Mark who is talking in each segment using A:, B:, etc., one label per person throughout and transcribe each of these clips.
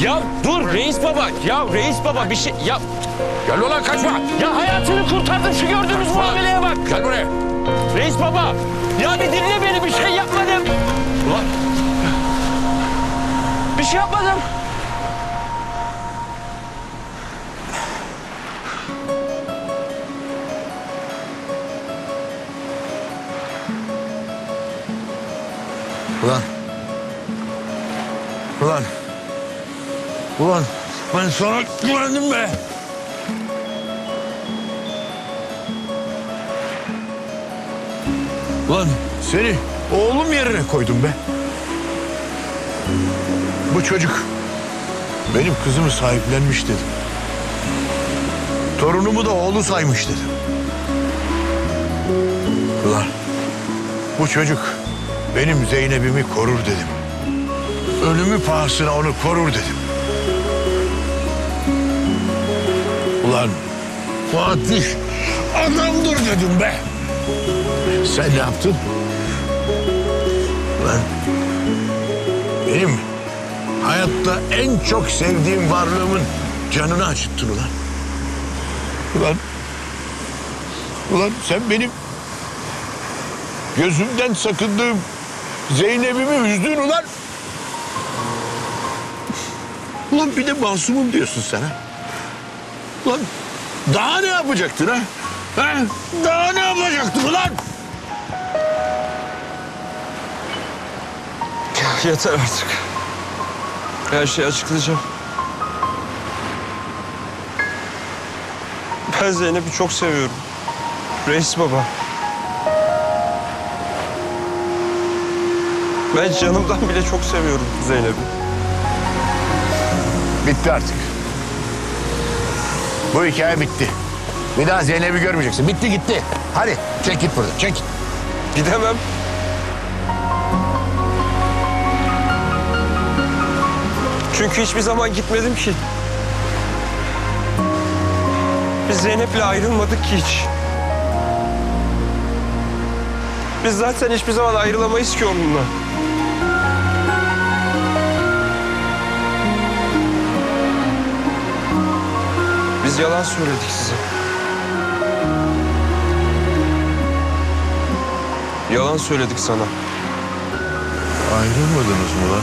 A: Ya dur reis baba. Ya reis baba bir şey... Ya,
B: Gel ulan kaçma.
A: ya hayatını kurtardım şu gördüğünüz muameleye bak.
B: Gel buraya.
A: Reis baba. Ya bir dinle beni bir şey yapmadım. Ulan. Bir şey yapmadım.
B: Ulan. Ulan. Ulan ben sana güvendim be. Ulan seni oğlum yerine koydum be. Bu çocuk benim kızımı sahiplenmiş dedim. Torunumu da oğlu saymış dedim. Ulan bu çocuk benim Zeynep'imi korur dedim. Ölümü pahasına onu korur dedim. Ulan Fatih adamdır dedim be. Sen ne yaptın? Ulan benim hayatta en çok sevdiğim varlığımın canını acıttın ulan. Ulan, ulan sen benim gözümden sakındığım Zeynep'imi üzdün ulan. Ulan bir de masumum diyorsun sen ha. Ulan daha ne yapacaktın ha? ha? Daha ne yapacaktın ulan?
A: Yeter artık. Her şeyi açıklayacağım. Ben Zeynep'i çok seviyorum. Reis baba. Ben canımdan bile çok seviyorum Zeynep'i.
B: Bitti artık. Bu hikaye bitti. Bir daha Zeynep'i görmeyeceksin. Bitti gitti. Hadi çek git buradan çek.
A: Gidemem. Çünkü hiçbir zaman gitmedim ki. Biz Zeynep'le ayrılmadık ki hiç. Biz zaten hiçbir zaman ayrılamayız ki onunla. Biz yalan söyledik size. Yalan söyledik sana.
B: Ayrılmadınız mı lan?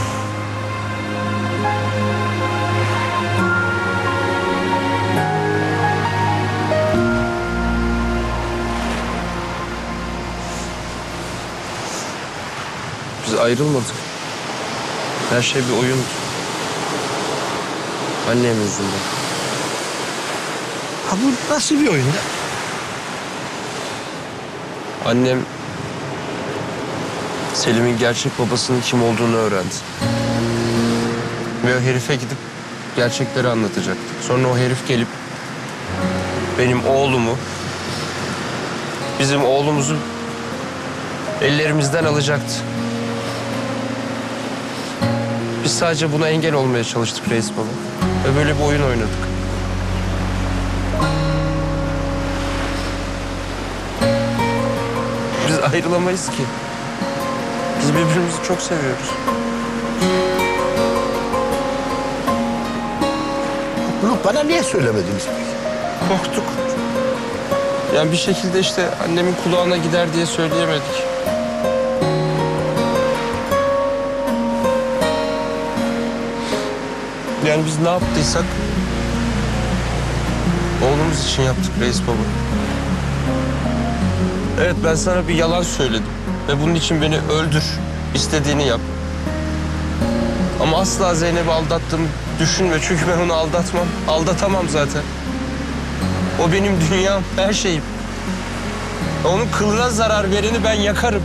A: Biz ayrılmadık. Her şey bir oyundu. Annem yüzünden.
B: Ha bu nasıl bir oyun lan?
A: Annem Selim'in gerçek babasının kim olduğunu öğrendi. Ve o herife gidip gerçekleri anlatacaktı. Sonra o herif gelip benim oğlumu, bizim oğlumuzu ellerimizden alacaktı. Biz sadece buna engel olmaya çalıştık reis baba. Ve böyle bir oyun oynadık. Ayrılamayız ki. Biz birbirimizi çok seviyoruz.
B: Bunu bana niye söylemediniz peki?
A: Korktuk. Yani bir şekilde işte annemin kulağına gider diye söyleyemedik. Yani biz ne yaptıysak oğlumuz için yaptık reis baba. Evet ben sana bir yalan söyledim ve bunun için beni öldür, istediğini yap. Ama asla Zeynep'i aldattığımı düşünme çünkü ben onu aldatmam, aldatamam zaten. O benim dünyam, her şeyim. Onun kılına zarar vereni ben yakarım.